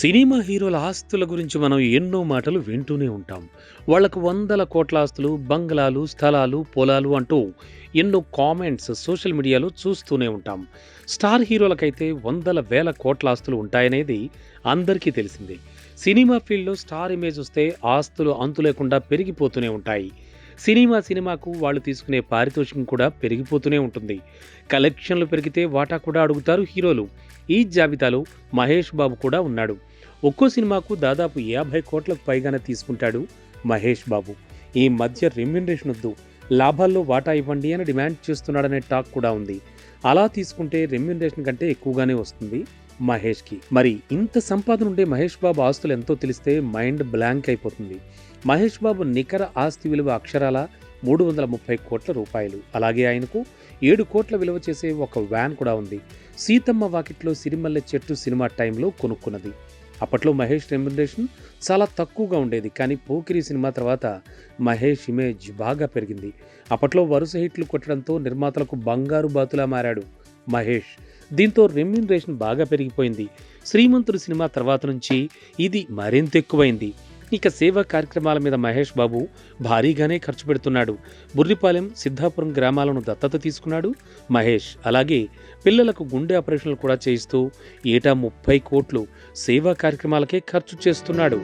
Cinema హీరోల ఆస్తుల గురించి మనం ఎన్నో మాటలు వింటూనే ఉంటాం. వాళ్ళకు వందల కోట్ల ఆస్తులు బంగ్లాలు స్థలాలు పొలాలు అంటూ ఎన్నో కామెంట్స్ సోషల్ మీడియాలో చూస్తూనే ఉంటాం. స్టార్ హీరోలకైతే వందల వేల కోట్ల ఆస్తులు ఉంటాయనేది అందరికీ తెలిసిందే. సినిమా ఫీల్డ్లో స్టార్ ఇమేజ్ వస్తే ఆస్తులు అంతు లేకుండా పెరిగిపోతూనే ఉంటాయి. సినిమా సినిమాకు వాళ్ళు తీసుకునే పారితోషికం కూడా పెరిగిపోతూనే ఉంటుంది. కలెక్షన్లు పెరిగితే వాటా కూడా అడుగుతారు హీరోలు. ఈ జాబితాలో మహేష్ బాబు కూడా ఉన్నాడు. ఒక్కో సినిమాకు దాదాపు యాభై కోట్లకు పైగానే తీసుకుంటాడు మహేష్ బాబు. ఈ మధ్య రెమ్యునరేషన్ వద్దు. లాభాల్లో వాటా ఇవ్వండి అని డిమాండ్ చేస్తున్నాడనే టాక్ కూడా ఉంది. అలా తీసుకుంటే రెమ్యునరేషన్ కంటే ఎక్కువగానే వస్తుంది. మహేష్కి. మరి ఇంత సంపాదన ఉండే మహేష్ బాబు ఆస్తులు ఎంతో తెలిస్తే మైండ్ బ్లాంక్ అయిపోతుంది. మహేష్ బాబు నికర ఆస్తి విలువ అక్షరాల మూడు వందల ముప్పై కోట్ల రూపాయలు. అలాగే ఆయనకు ఏడు కోట్ల విలువ చేసే ఒక వ్యాన్ కూడా ఉంది. సీతమ్మ వాకిట్లో సిరిమల్లె చెట్టు సినిమా టైంలో కొనుక్కున్నది. అప్పట్లో మహేష్ రెమ్యునరేషన్ చాలా తక్కువగా ఉండేది. కానీ పోకిరి సినిమా తర్వాత మహేష్ ఇమేజ్ బాగా పెరిగింది. అప్పట్లో వరుస హిట్లు కొట్టడంతో నిర్మాతలకు బంగారు బాతులా మారాడు. మహేష్. దీంతో రెమ్యూనరేషన్ బాగా పెరిగిపోయింది. శ్రీమంతుడు సినిమా తర్వాత నుంచి ఇది మరింత ఎక్కువైంది ఇక సేవా కార్యక్రమాల మీద మహేష్ బాబు భారీగానే ఖర్చు పెడుతున్నాడు. బుర్రిపాలెం సిద్ధాపురం గ్రామాలను దత్తత తీసుకున్నాడు మహేష్. అలాగే పిల్లలకు గుండె ఆపరేషన్లు కూడా చేయిస్తూ ఏటా ముప్పై కోట్లు సేవా కార్యక్రమాలకే ఖర్చు చేస్తున్నాడు.